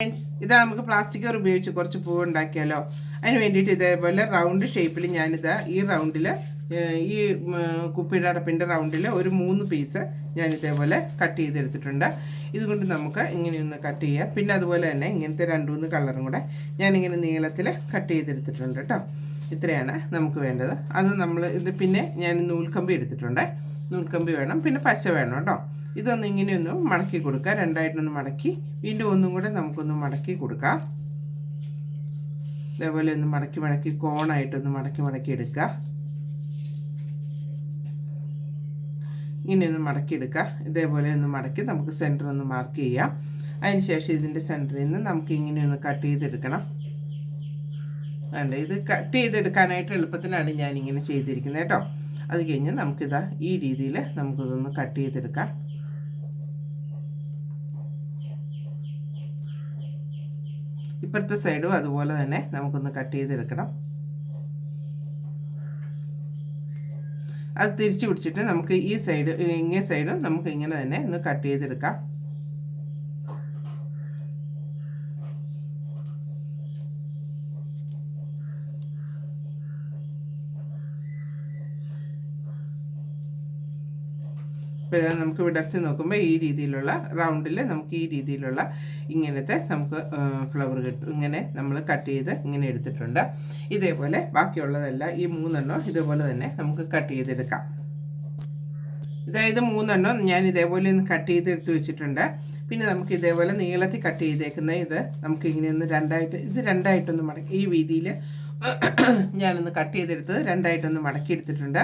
Friends ഇതാ നമുക്ക് plastic cover ഉപയോഗിച്ച് കുറച്ച് പൂവ് ഉണ്ടാക്കിയാലോ? അതിന് വേണ്ടിയിട്ട് ഇതേപോലെ റൗണ്ട് ഷേപ്പിൽ ഞാനിതാ ഈ റൗണ്ടിൽ ഈ കുപ്പിയുടെ അടപ്പിന്റെ റൗണ്ടിൽ ഒരു മൂന്ന് പീസ് ഞാൻ ഇതേപോലെ കട്ട് ചെയ്തെടുത്തിട്ടുണ്ട്. ഇതുകൊണ്ട് നമുക്ക് ഇങ്ങനെയൊന്ന് കട്ട് ചെയ്യാം. പിന്നെ അതുപോലെ തന്നെ ഇങ്ങനത്തെ രണ്ട് മൂന്ന് കളറും കൂടെ ഞാനിങ്ങനെ നീളത്തിൽ കട്ട് ചെയ്തെടുത്തിട്ടുണ്ട് കേട്ടോ ഇത്രയാണ് നമുക്ക് വേണ്ടത്. അത് നമ്മൾ ഇത് പിന്നെ ഞാൻ നൂൽക്കമ്പി എടുത്തിട്ടുണ്ട്. നൂൽക്കമ്പി വേണം പിന്നെ പശ വേണം കേട്ടോ. ഇതൊന്ന് ഇങ്ങനെയൊന്ന് മടക്കി കൊടുക്കുക. രണ്ടായിട്ടൊന്ന് മടക്കി. വീണ്ടും ഒന്നും കൂടെ നമുക്കൊന്ന് മടക്കി കൊടുക്കാം. ഇതേപോലെ ഒന്ന് മടക്കി മടക്കി കോണായിട്ടൊന്ന് മടക്കി മടക്കി എടുക്കുക. ഇങ്ങനെയൊന്ന് മടക്കി എടുക്കുക. ഇതേപോലെ ഒന്ന് മടക്കി നമുക്ക് സെന്റർ ഒന്ന് മാർക്ക് ചെയ്യാം. അതിനുശേഷം ഇതിന്റെ സെന്ററിൽ നിന്ന് നമുക്ക് ഇങ്ങനെയൊന്ന് കട്ട് ചെയ്തെടുക്കണം. വേണ്ട ഇത് കട്ട് ചെയ്തെടുക്കാനായിട്ട് എളുപ്പത്തിനാണ് ഞാൻ ഇങ്ങനെ ചെയ്തിരിക്കുന്നത് കേട്ടോ. അത് കഴിഞ്ഞ് നമുക്കിതാ ഈ രീതിയിൽ നമുക്കിതൊന്ന് കട്ട് ചെയ്തെടുക്കാം. ഇപ്പുറത്തെ സൈഡും അതുപോലെ തന്നെ നമുക്കൊന്ന് കട്ട് ചെയ്തെടുക്കണം. അത് തിരിച്ചു പിടിച്ചിട്ട് നമുക്ക് ഈ സൈഡ് ഇങ്ങനെ സൈഡും നമുക്ക് ഇങ്ങനെ തന്നെ ഒന്ന് കട്ട് ചെയ്തെടുക്കാം. ഇതാ നമുക്ക് വിടർത്തി നോക്കുമ്പോൾ ഈ രീതിയിലുള്ള റൗണ്ടിൽ നമുക്ക് ഈ രീതിയിലുള്ള ഇങ്ങനത്തെ നമുക്ക് ഫ്ലവർ കിട്ടും. ഇങ്ങനെ നമ്മൾ കട്ട് ചെയ്ത് ഇങ്ങനെ എടുത്തിട്ടുണ്ട്. ഇതേപോലെ ബാക്കിയുള്ളതെല്ലാം ഈ മൂന്നെണ്ണം ഇതേപോലെ തന്നെ നമുക്ക് കട്ട് ചെയ്തെടുക്കാം. ഇതായത് മൂന്നെണ്ണം ഞാൻ ഇതേപോലെ ഒന്ന് കട്ട് ചെയ്ത് എടുത്തു വെച്ചിട്ടുണ്ട്. പിന്നെ നമുക്ക് ഇതേപോലെ നീളത്തിൽ കട്ട് ചെയ്തേക്കുന്ന ഇത് നമുക്ക് ഇങ്ങനെ ഒന്ന് രണ്ടായിട്ട് ഇത് രണ്ടായിട്ടൊന്ന് മടക്കി ഈ വീതിയിൽ ഞാനൊന്ന് കട്ട് ചെയ്തെടുത്തത് രണ്ടായിട്ടൊന്ന് മടക്കി എടുത്തിട്ടുണ്ട്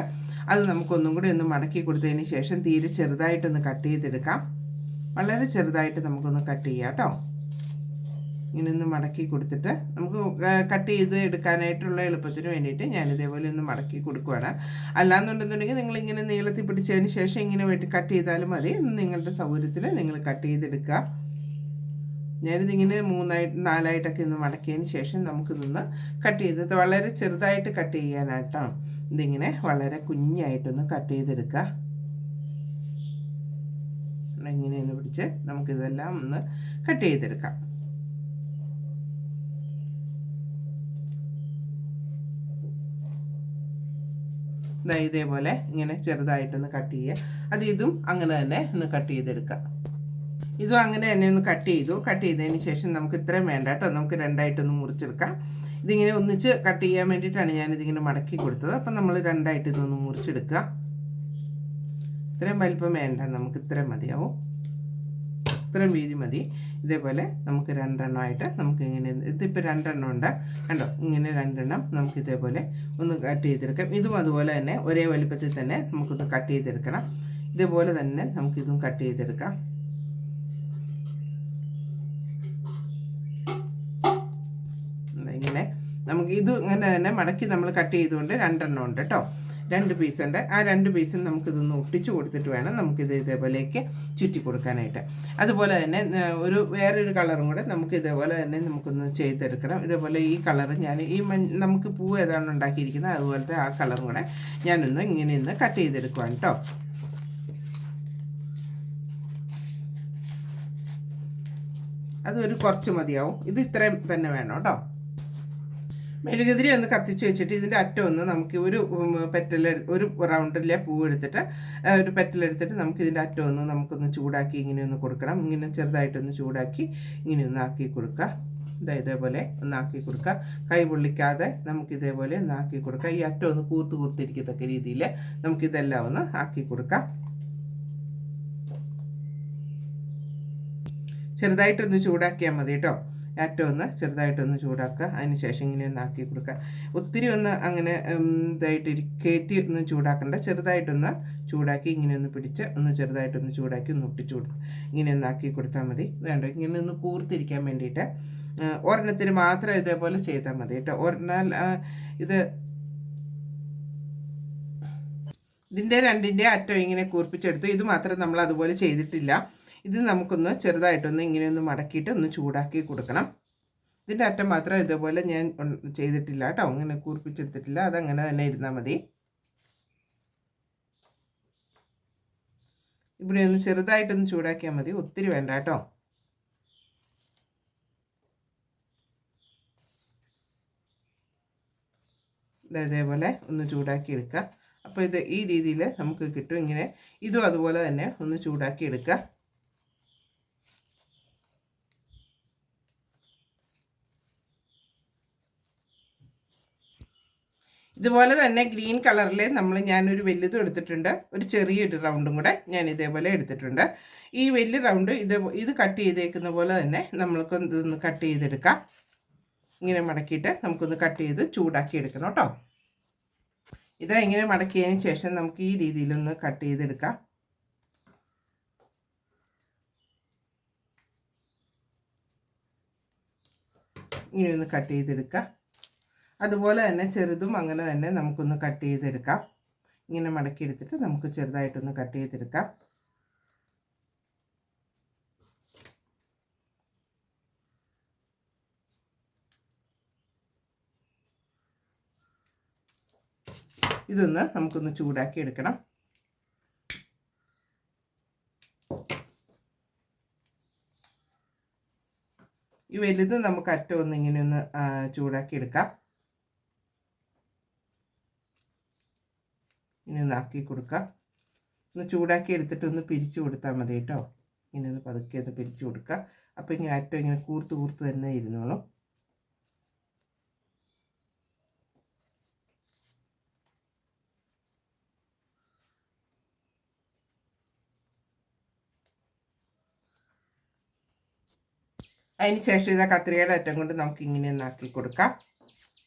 അത് നമുക്കൊന്നും കൂടി ഒന്ന് മടക്കി കൊടുത്തതിന് ശേഷം തീരെ ചെറുതായിട്ടൊന്ന് കട്ട് ചെയ്തെടുക്കാം. വളരെ ചെറുതായിട്ട് നമുക്കൊന്ന് കട്ട് ചെയ്യാം കേട്ടോ. ഇങ്ങനെ ഒന്ന് മടക്കി കൊടുത്തിട്ട് നമുക്ക് കട്ട് ചെയ്ത് എടുക്കാനായിട്ടുള്ള എളുപ്പത്തിന് വേണ്ടിയിട്ട് ഞാൻ ഇതേപോലെ ഒന്ന് മടക്കി കൊടുക്കുകയാണ് അല്ലാന്നുണ്ടെന്നുണ്ടെങ്കിൽ നിങ്ങൾ ഇങ്ങനെ നീളത്തിൽ പിടിച്ചതിന് ശേഷം ഇങ്ങനെ വേണ്ടി കട്ട് ചെയ്താലും മതി. നിങ്ങളുടെ സൗകര്യത്തിൽ നിങ്ങൾ കട്ട് ചെയ്തെടുക്കുക. ഞാനിതിങ്ങനെ മൂന്നായിട്ട് നാലായിട്ടൊക്കെ ഒന്ന് മടക്കിയതിന് ശേഷം നമുക്ക് നിന്ന് കട്ട് ചെയ്ത് വളരെ ചെറുതായിട്ട് കട്ട് ചെയ്യാനായിട്ടാണ് ഇതിങ്ങനെ വളരെ കുഞ്ഞായിട്ടൊന്ന് കട്ട് ചെയ്തെടുക്കുക ഇങ്ങനെ പിടിച്ച് നമുക്കിതെല്ലാം ഒന്ന് കട്ട് ചെയ്തെടുക്കാം. ഇതേപോലെ ഇങ്ങനെ ചെറുതായിട്ടൊന്ന് കട്ട് ചെയ്യുക. അത് ഇതും അങ്ങനെ തന്നെ ഒന്ന് കട്ട് ചെയ്തെടുക്കാം. ഇതും അങ്ങനെ തന്നെ ഒന്ന് കട്ട് ചെയ്തു. കട്ട് ചെയ്തതിന് ശേഷം നമുക്ക് ഇത്രയും വേണ്ട കേട്ടോ. നമുക്ക് രണ്ടായിട്ടൊന്ന് മുറിച്ചെടുക്കാം. ഇതിങ്ങനെ ഒന്നിച്ച് കട്ട് ചെയ്യാൻ വേണ്ടിയിട്ടാണ് ഞാനിതിങ്ങനെ മടക്കി കൊടുത്തത്. അപ്പം നമ്മൾ രണ്ടായിട്ട് ഇതൊന്ന് മുറിച്ചെടുക്കുക. ഇത്രയും വലിപ്പം വേണ്ട. നമുക്ക് ഇത്രയും മതിയാവും. ഇത്രയും വീതി മതി. ഇതേപോലെ നമുക്ക് രണ്ടെണ്ണമായിട്ട് നമുക്ക് ഇങ്ങനെ ഇതിപ്പോൾ രണ്ടെണ്ണം ഉണ്ട്. കണ്ടോ? ഇങ്ങനെ രണ്ടെണ്ണം നമുക്ക് ഇതേപോലെ ഒന്ന് കട്ട് ചെയ്തെടുക്കാം. ഇതും അതുപോലെ തന്നെ ഒരേ വലിപ്പത്തിൽ തന്നെ നമുക്കൊന്ന് കട്ട് ചെയ്തെടുക്കണം. ഇതേപോലെ തന്നെ നമുക്കിതും കട്ട് ചെയ്തെടുക്കാം. നമുക്ക് ഇത് ഇങ്ങനെ തന്നെ മടക്കി നമ്മൾ കട്ട് ചെയ്തുകൊണ്ട് രണ്ടെണ്ണം ഉണ്ട് കേട്ടോ രണ്ട് പീസ് ഉണ്ട്. ആ രണ്ട് പീസും നമുക്കിതൊന്ന് ഒട്ടിച്ചു കൊടുത്തിട്ട് വേണം നമുക്കിത് ഇതേപോലെയൊക്കെ ചുറ്റി കൊടുക്കാനായിട്ട്. അതുപോലെ തന്നെ ഒരു വേറൊരു കളറും കൂടെ നമുക്ക് ഇതേപോലെ തന്നെ നമുക്കൊന്ന് ചെയ്തെടുക്കണം. ഇതേപോലെ ഈ കളർ ഞാൻ ഈ നമുക്ക് പൂ ഏതാണ് ഉണ്ടാക്കിയിരിക്കുന്നത് അതുപോലത്തെ ആ കളറും കൂടെ ഞാനൊന്ന് ഇങ്ങനെ ഒന്ന് കട്ട് ചെയ്തെടുക്കുവാണ് കേട്ടോ അതൊരു കുറച്ച് മതിയാവും. ഇത് ഇത്രയും തന്നെ വേണം കേട്ടോ മെഴുകുതിരി ഒന്ന് കത്തിച്ച് വെച്ചിട്ട് ഇതിന്റെ അറ്റം ഒന്ന് നമുക്ക് ഒരു പെറ്റൽ ഒരു റൗണ്ടിലെ പൂ എടുത്തിട്ട് ഒരു പെറ്റൽ എടുത്തിട്ട് നമുക്ക് ഇതിന്റെ അറ്റം ഒന്ന് നമുക്കൊന്ന് ചൂടാക്കി ഇങ്ങനെ ഒന്ന് കൊടുക്കണം. ഇങ്ങനെ ചെറുതായിട്ടൊന്ന് ചൂടാക്കി ഇങ്ങനെ ഒന്ന് ആക്കി കൊടുക്കുക. ഇതാ ഇതേപോലെ ഒന്നാക്കി കൊടുക്കുക. കൈ പൊള്ളിക്കാതെ നമുക്ക് ഇതേപോലെ ഒന്നാക്കി കൊടുക്കുക. ഈ അറ്റം ഒന്ന് കൂർത്ത് കൂർത്തിരിക്കത്തക്ക രീതിയിൽ നമുക്കിതെല്ലാം ഒന്ന് ആക്കി കൊടുക്കാം. ചെറുതായിട്ടൊന്ന് ചൂടാക്കിയാൽ മതി കേട്ടോ. ഏറ്റവും ഒന്ന് ചെറുതായിട്ടൊന്ന് ചൂടാക്കുക. അതിന് ശേഷം ഇങ്ങനെ ഒന്ന് ആക്കി കൊടുക്കുക. ഒത്തിരി ഒന്ന് അങ്ങനെ ഇതായിട്ട് കയറ്റി ഒന്ന് ചൂടാക്കണ്ട. ചെറുതായിട്ടൊന്ന് ചൂടാക്കി ഇങ്ങനെ ഒന്ന് പിടിച്ച് ഒന്ന് ചെറുതായിട്ടൊന്ന് ചൂടാക്കി ഒന്ന് ഒട്ടിച്ചു കൊടുക്കുക. ഇങ്ങനെ ഒന്ന് ആക്കി കൊടുത്താൽ മതി. വേണ്ട? ഇങ്ങനെ ഒന്ന് കൂർത്തിരിക്കാൻ വേണ്ടിയിട്ട് ഒരെണ്ണത്തിന് മാത്രം ഇതേപോലെ ചെയ്താൽ മതി കേട്ടോ. ഒരെണ്ണാൽ ഇത് ഇതിന്റെ രണ്ടിന്റെ അറ്റം ഇങ്ങനെ കൂർപ്പിച്ചെടുത്തു. ഇത് മാത്രം നമ്മൾ അതുപോലെ ചെയ്തിട്ടില്ല. ഇത് നമുക്കൊന്ന് ചെറുതായിട്ടൊന്ന് ഇങ്ങനെ ഒന്ന് മടക്കിയിട്ട് ഒന്ന് ചൂടാക്കി കൊടുക്കണം. ഇതിന്റെ അറ്റം മാത്രം ഇതേപോലെ ഞാൻ ചെയ്തിട്ടില്ല കേട്ടോ. അങ്ങനെ കൂർപ്പിച്ചെടുത്തിട്ടില്ല അതങ്ങനെ തന്നെ ഇരുന്നാൽ മതി. ഇവിടെ ഒന്ന് ചെറുതായിട്ടൊന്ന് ചൂടാക്കിയാൽ മതി. ഒത്തിരി വേണ്ട കേട്ടോ. ഇതേപോലെ ഒന്ന് ചൂടാക്കി എടുക്കുക. അപ്പോൾ ഇത് ഈ രീതിയിൽ നമുക്ക് കിട്ടും. ഇങ്ങനെ ഇതും അതുപോലെ തന്നെ ഒന്ന് ചൂടാക്കി എടുക്കുക. ഇതുപോലെ തന്നെ ഗ്രീൻ കളറിൽ നമ്മൾ ഞാനൊരു വലുതും എടുത്തിട്ടുണ്ട്. ഒരു ചെറിയൊരു റൗണ്ടും കൂടെ ഞാൻ ഇതേപോലെ എടുത്തിട്ടുണ്ട്. ഈ വലിയ റൗണ്ട് ഇത് ഇത് കട്ട് ചെയ്തേക്കുന്ന പോലെ തന്നെ നമ്മൾക്ക് ഇതൊന്ന് കട്ട് ചെയ്തെടുക്കാം. ഇങ്ങനെ മടക്കിയിട്ട് നമുക്കൊന്ന് കട്ട് ചെയ്ത് ചൂടാക്കി എടുക്കണം കേട്ടോ. ഇത് ഇങ്ങനെ മടക്കിയതിന് ശേഷം നമുക്ക് ഈ രീതിയിലൊന്ന് കട്ട് ചെയ്തെടുക്കാം. ഇങ്ങനെ ഒന്ന് കട്ട് ചെയ്തെടുക്കാം. അതുപോലെ തന്നെ ചെറുതും അങ്ങനെ തന്നെ നമുക്കൊന്ന് കട്ട് ചെയ്തെടുക്കാം. ഇങ്ങനെ മടക്കി എടുത്തിട്ട് നമുക്ക് ചെറുതായിട്ടൊന്ന് കട്ട് ചെയ്തെടുക്കാം. ഇതൊന്ന് നമുക്കൊന്ന് ചൂടാക്കി എടുക്കണം. ഈ വലുത് നമുക്ക് അറ്റം ഒന്ന് ഇങ്ങനെ ഒന്ന് ചൂടാക്കി എടുക്കാം. ഇനി ഒന്ന് ആക്കി കൊടുക്കാം. ഒന്ന് ചൂടാക്കി എടുത്തിട്ട് ഒന്ന് പിരിച്ചു കൊടുത്താൽ മതി കേട്ടോ. ഇങ്ങനെ ഒന്ന് പതുക്കെ ഒന്ന് പിരിച്ചു കൊടുക്കുക അപ്പോൾ ഇങ്ങനെ അറ്റം ഇങ്ങനെ കൂർത്ത് കൂർത്ത് തന്നെ ഇരുന്നോളും. അതിന് ശേഷം ഇതാ കത്രികയുടെ അറ്റം കൊണ്ട് നമുക്ക് ഇങ്ങനെ ഒന്നാക്കി കൊടുക്കാം.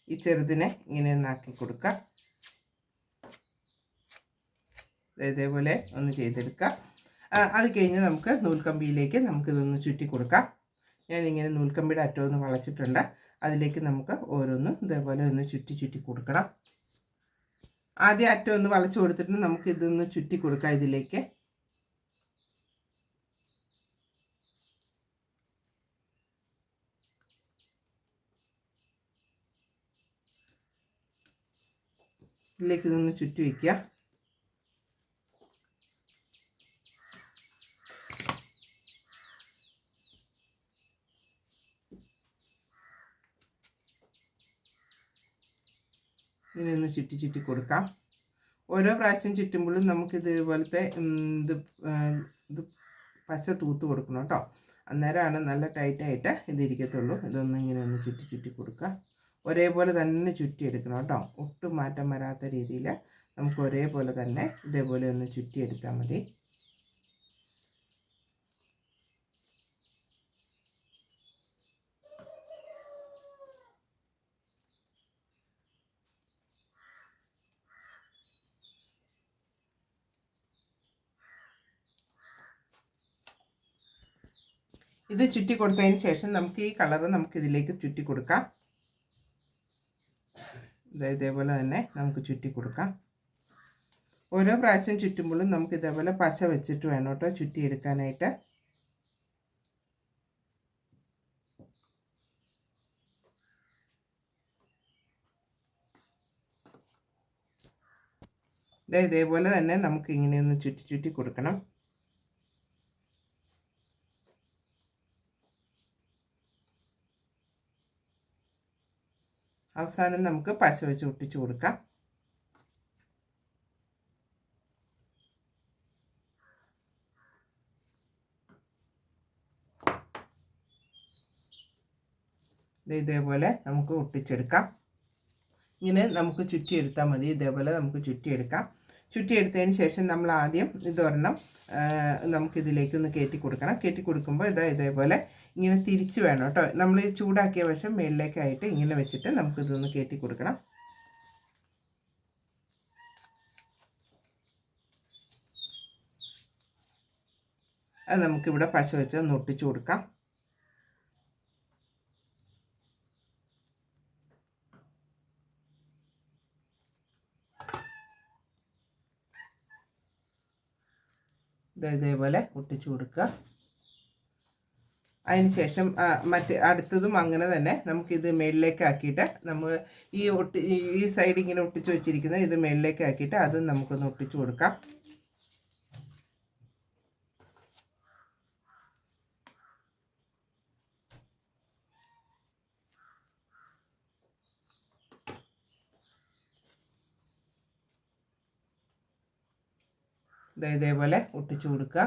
ഈ ചെറുതിനെ ഇങ്ങനെ ഒന്നാക്കി കൊടുക്കാം. ഇതേപോലെ ഒന്ന് ചെയ്തെടുക്കാം. അത് കഴിഞ്ഞ് നമുക്ക് നൂൽക്കമ്പിയിലേക്ക് നമുക്കിതൊന്ന് ചുറ്റി കൊടുക്കാം ഞാനിങ്ങനെ നൂൽക്കമ്പിയുടെ അറ്റം ഒന്ന് വളച്ചിട്ടുണ്ട്. അതിലേക്ക് നമുക്ക് ഓരോന്നും ഇതേപോലെ ഒന്ന് ചുറ്റി ചുറ്റി കൊടുക്കണം. ആദ്യം അറ്റം ഒന്ന് വളച്ചു കൊടുത്തിട്ട് നമുക്ക് ഇതൊന്ന് ചുറ്റി കൊടുക്കാം ഇതിലേക്ക്. ഇതിലേക്ക് ഇതൊന്ന് ചുറ്റി വയ്ക്കുക ഇങ്ങനെ ഒന്ന് ചുറ്റി ചുറ്റി കൊടുക്കാം. ഓരോ പ്രാവശ്യം ചുറ്റുമ്പോഴും നമുക്ക് ഇതുപോലത്തെ ഇത് ഇത് പശ തൂത്ത് കൊടുക്കണം കേട്ടോ. അന്നേരമാണ് നല്ല ടൈറ്റായിട്ട് ഇതിരിക്കത്തുള്ളൂ. ഇതൊന്നും ഇങ്ങനെ ഒന്ന് ചുറ്റി ചുറ്റി കൊടുക്കുക. ഒരേപോലെ തന്നെ ചുറ്റി എടുക്കണം കേട്ടോ. ഒട്ടും മാറ്റം വരാത്ത രീതിയിൽ നമുക്ക് ഒരേപോലെ തന്നെ ഇതേപോലെ ഒന്ന് ചുറ്റി എടുത്താൽ മതി. ഇത് ചുറ്റി കൊടുത്തതിന് ശേഷം നമുക്ക് ഈ കളറ് നമുക്ക് ഇതിലേക്ക് ചുറ്റി കൊടുക്കാം. ഇതേപോലെ തന്നെ നമുക്ക് ചുറ്റി കൊടുക്കാം. ഓരോ പ്രാവശ്യം ചുറ്റുമ്പോഴും നമുക്ക് ഇതേപോലെ പശ വെച്ചിട്ട് വേണം കേട്ടോ ചുറ്റി എടുക്കാനായിട്ട് ഇതേപോലെ തന്നെ നമുക്ക് ഇങ്ങനെയൊന്ന് ചുറ്റി ചുറ്റി കൊടുക്കണം. അവസാനം നമുക്ക് പശ വെച്ച് ഒട്ടിച്ചു കൊടുക്കാം. ഇതേപോലെ നമുക്ക് ഒട്ടിച്ചെടുക്കാം. ഇങ്ങനെ നമുക്ക് ചുറ്റിയെടുത്താൽ മതി. ഇതേപോലെ നമുക്ക് ചുറ്റിയെടുക്കാം. ചുറ്റിയെടുത്തതിന് ശേഷം നമ്മൾ ആദ്യം ഇതൊരെണ്ണം നമുക്കിതിലേക്കൊന്ന് കയറ്റി കൊടുക്കണം കയറ്റി കൊടുക്കുമ്പോൾ ഇതാ ഇതേപോലെ ഇങ്ങനെ തിരിച്ച് വേണം കേട്ടോ. നമ്മൾ ചൂടാക്കിയ വശം മേളിലേക്കായിട്ട് ഇങ്ങനെ വെച്ചിട്ട് നമുക്കിതൊന്ന് കയറ്റി കൊടുക്കണം. അത് നമുക്കിവിടെ പശ വെച്ച് ഒന്ന് ഒട്ടിച്ചു കൊടുക്കാം. ഇതേപോലെ ഒട്ടിച്ചു കൊടുക്കുക. അതിന് ശേഷം മറ്റ് അടുത്തതും അങ്ങനെ തന്നെ നമുക്കിത് മേളിലേക്കാക്കിയിട്ട് നമ്മൾ ഈ ഒട്ടി ഈ സൈഡ് ഇങ്ങനെ ഒട്ടിച്ച് വെച്ചിരിക്കുന്നത് ഇത് മേളിലേക്കാക്കിയിട്ട് അതും നമുക്കൊന്ന് ഒട്ടിച്ചു കൊടുക്കാം. ഇതേപോലെ ഒട്ടിച്ചു കൊടുക്കുക.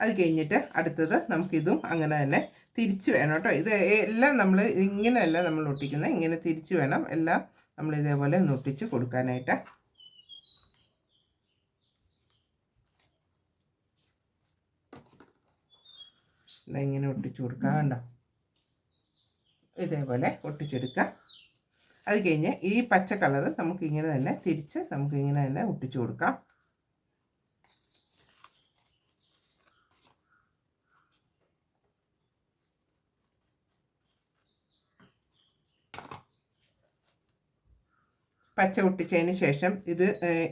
അത് കഴിഞ്ഞിട്ട് അടുത്തത് നമുക്കിതും അങ്ങനെ തന്നെ തിരിച്ച് വേണം കേട്ടോ. ഇത് എല്ലാം നമ്മൾ ഇങ്ങനെയല്ല നമ്മൾ ഒട്ടിക്കുന്നത്. ഇങ്ങനെ തിരിച്ച് വേണം. എല്ലാം നമ്മൾ ഇതേപോലെ ഒന്ന് ഒട്ടിച്ച് കൊടുക്കാനായിട്ട്. ഇങ്ങനെ ഒട്ടിച്ചു കൊടുക്കുക കണ്ടോ? ഇതേപോലെ ഒട്ടിച്ചെടുക്കുക. അത് കഴിഞ്ഞ് ഈ പച്ച കളർ നമുക്ക് ഇങ്ങനെ തന്നെ തിരിച്ച് നമുക്ക് ഇങ്ങനെ തന്നെ ഒട്ടിച്ചു കൊടുക്കാം. പച്ച ഒട്ടിച്ചതിന് ശേഷം ഇത്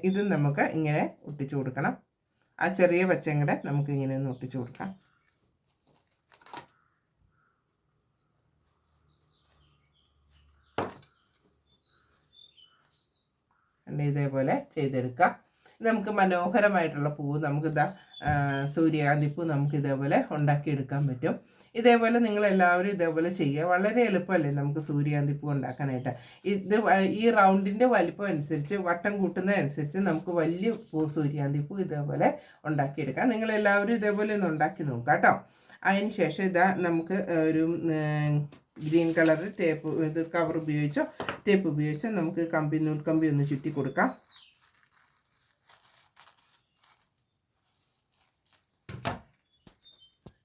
ഇത് നമുക്ക് ഇങ്ങനെ ഒട്ടിച്ചു കൊടുക്കണം. ആ ചെറിയ പച്ചയും കൂടെ നമുക്ക് ഇങ്ങനെ ഒന്ന് ഒട്ടിച്ചു കൊടുക്കാം. ഇതേപോലെ ചെയ്തെടുക്കാം. നമുക്ക് മനോഹരമായിട്ടുള്ള പൂവ് നമുക്കിതാ സൂര്യകാന്തി പൂ നമുക്ക് ഇതേപോലെ ഉണ്ടാക്കിയെടുക്കാൻ പറ്റും. ഇതേപോലെ നിങ്ങൾ എല്ലാവരും ഇതേപോലെ ചെയ്യുക. വളരെ എളുപ്പമല്ലേ നമുക്ക് സൂര്യകാന്തി പൂ ഉണ്ടാക്കാനായിട്ട്. ഇത് ഈ റൗണ്ടിന്റെ വലിപ്പം അനുസരിച്ച് വട്ടം കൂട്ടുന്നതനുസരിച്ച് നമുക്ക് വലിയ പൂ സൂര്യകാന്തി പൂ ഇതേപോലെ ഉണ്ടാക്കിയെടുക്കാം. നിങ്ങൾ എല്ലാവരും ഇതേപോലെ ഒന്ന് ഉണ്ടാക്കി നോക്കാം കേട്ടോ. അതിന് ശേഷം ഇതാ നമുക്ക് ഒരു ഗ്രീൻ കളർ ടേപ്പ് ഇത് കവർ ഉപയോഗിച്ചോ ടേപ്പ് ഉപയോഗിച്ചോ നമുക്ക് കമ്പി നൂൽക്കമ്പി ഒന്ന് ചുറ്റി കൊടുക്കാം.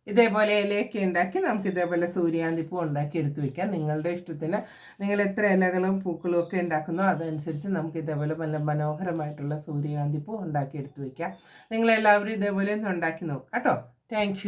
ഇതേപോലെ ഇലയൊക്കെ ഉണ്ടാക്കി നമുക്ക് ഇതേപോലെ സൂര്യാന്തി പൂ ഉണ്ടാക്കി എടുത്ത് വെക്കാം. നിങ്ങളുടെ ഇഷ്ടത്തിന് നിങ്ങൾ എത്ര ഇലകളും പൂക്കളും ഒക്കെ ഉണ്ടാക്കുന്നോ അതനുസരിച്ച് നമുക്ക് ഇതേപോലെ നല്ല മനോഹരമായിട്ടുള്ള സൂര്യകാന്തി പൂ ഉണ്ടാക്കി എടുത്ത് വെക്കാം. നിങ്ങളെല്ലാവരും ഇതേപോലെ ഒന്ന് ഉണ്ടാക്കി നോക്കാം കേട്ടോ. താങ്ക്